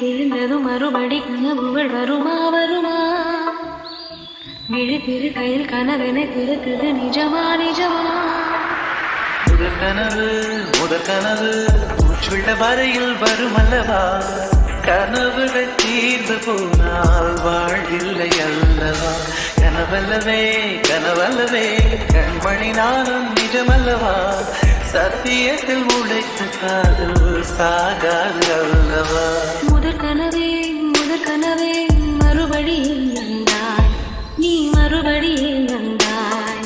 விழி மறுபடி கனவுகள் வருமா வருமா? விழித்திரு கையில் கனவென திருத்தது நிஜமா நிஜமா? முதல் கனவு முதல் கனவு மூச்சுள்ள வரையில் வரும் அல்லவா கனவுகள் தீர்ந்து போனால் வாழ்வில்லை அல்லவா? கனவல்லவே கனவல்லவே கண்மணி நானும் நிஜமல்லவா? சத்தியத்தில் உழைத்த காதல் சாகாது அல்லவா? முதற் கனவே முதற் கனவே மறுபடி வந்தாய். நீ மறுபடி வந்தாய்.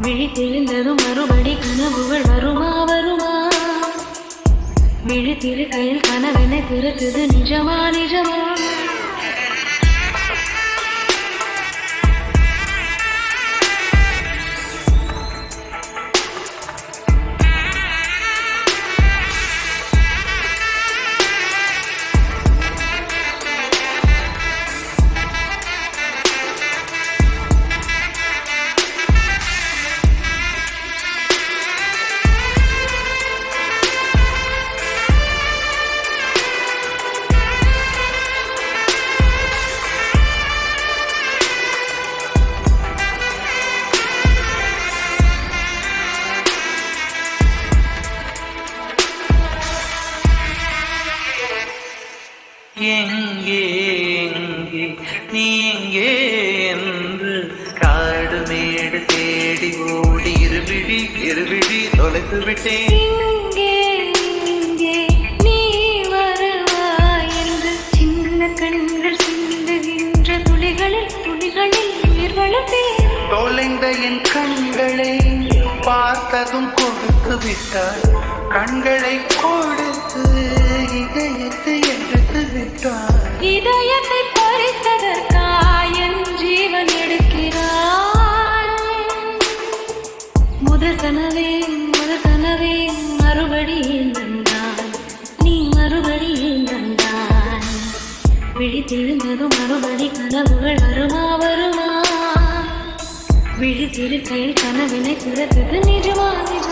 விழி தெரிந்ததும் மறுபடி கனவுகள் வருமா வருமா? விழி திரு கையில் கனவென திருக்குது நிஜமா நிஜமா? எங்கே எங்கே? நீ எங்கே என்று காடு மேடு தேடி ஓடி இருவிழி இருவிழி தொலைத்து விட்டேன். தொலைந்த என் கண்களை பார்த்ததும் கொடுத்து விட்டாய். கண்களை கொடுத்து இதயத்தை எடுத்து இதயத்தை பறித்ததற்காய் என் ஜீவன் எடுக்கிறாய் முதற் கனவே முதற் கனவே மறுபடி வந்தாய் நீ மறுபடி வந்தாய் விழி மறுபடி கனவுகள் வருமா வருமா? விழி திருக்கையில் கனவினை திறத்தது நிஜமா நிஜமா?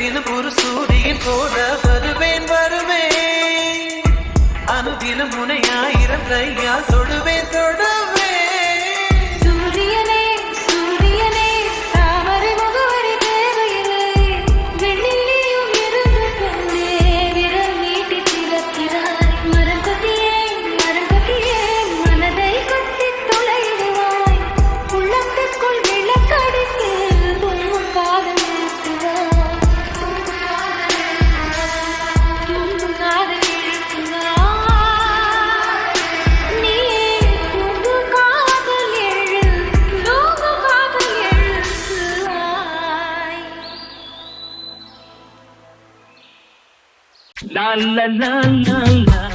தினம் ஒரு சூரியன் போல வருவேன் வருவேன். அனுதினம் முனையாயிரம் கையால் தொடுவேன் தொடு la la la la.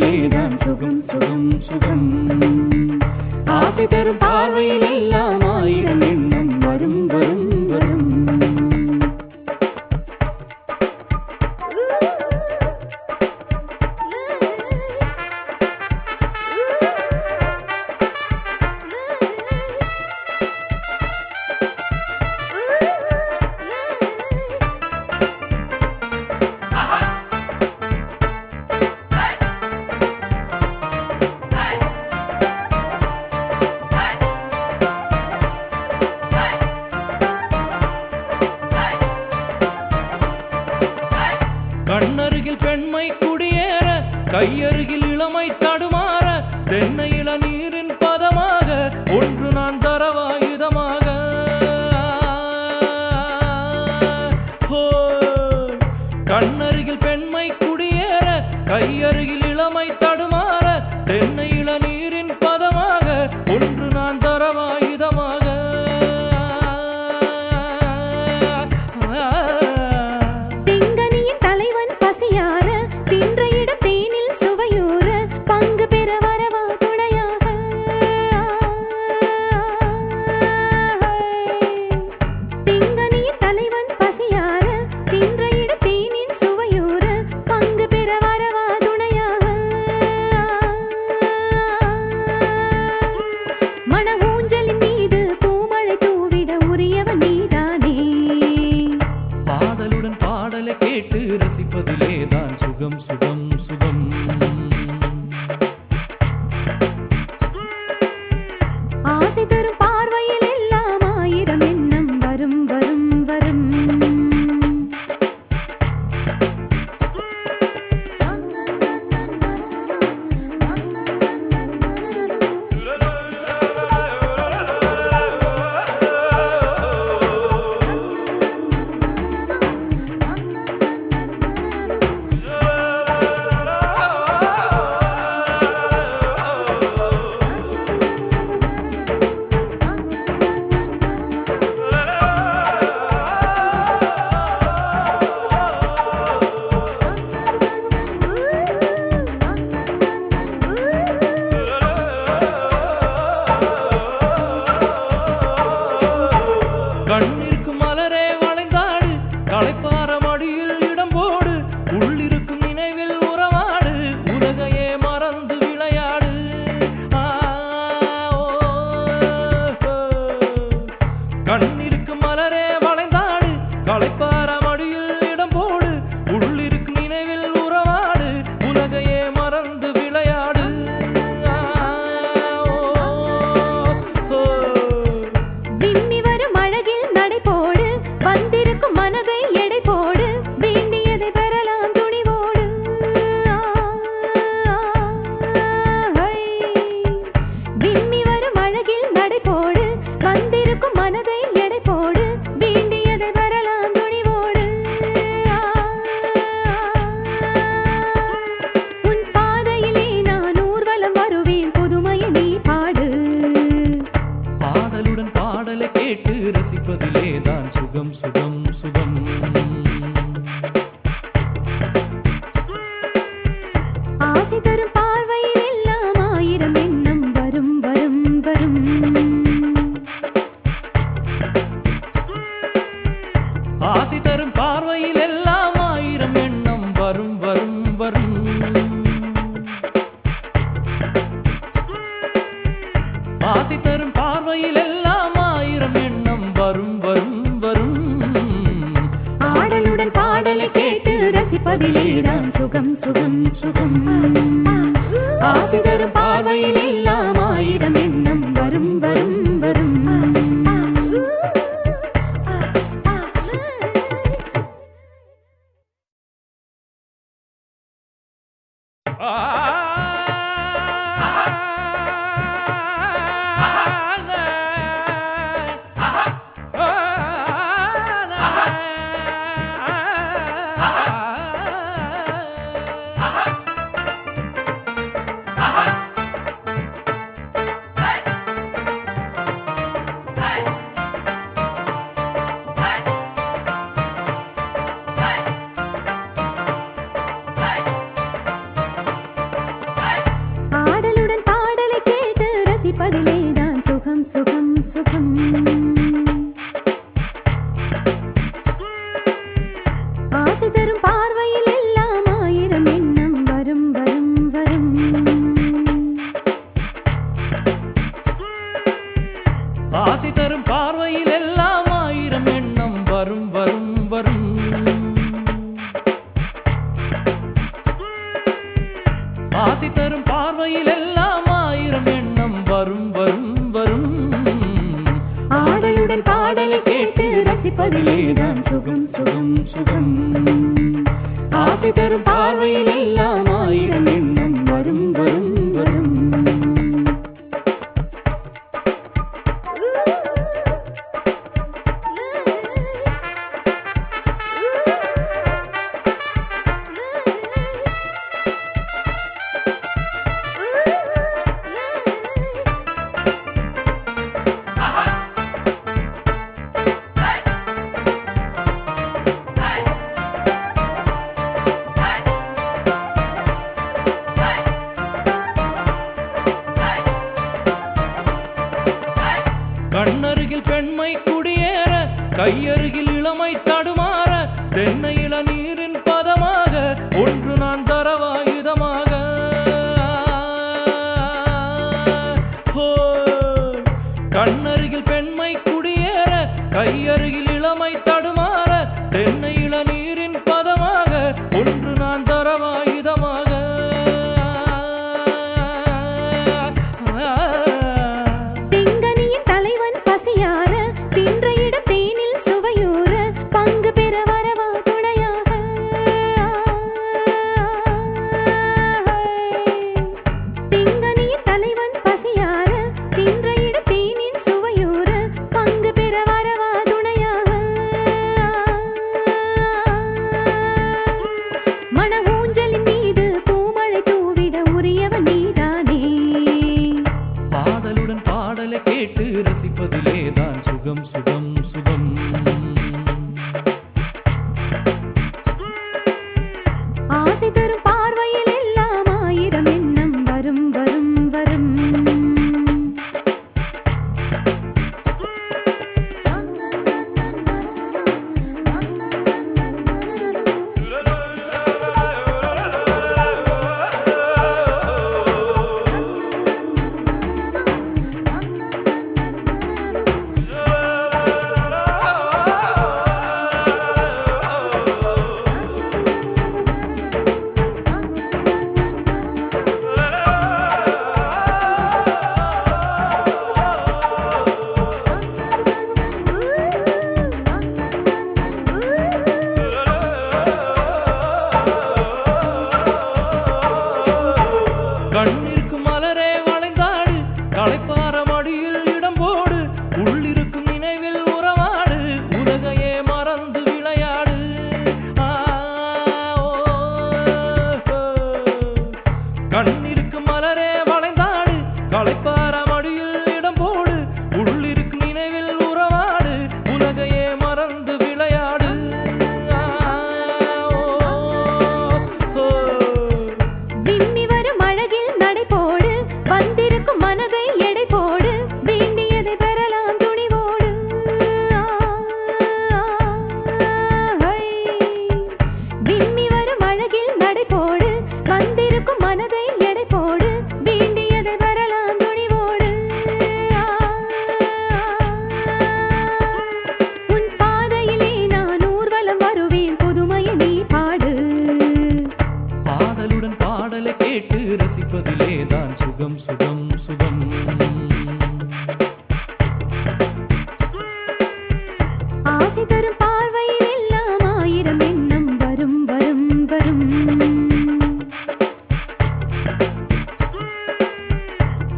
ரசிப்பதிலேதான் ఏమైతాడు ஆசை தரும் பார்வையில் எல்லாம் ஆயிரம் எண்ணம் வரும் வரும் வரும். பாடலுடன் பாடலை கேட்டு ரசிப்பதிலேதான் சுகம் சுகம் சுகம். ஆசை தரும் பார்வையிலே கையருகில்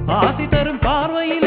ஆசி தரும் பார்வையில்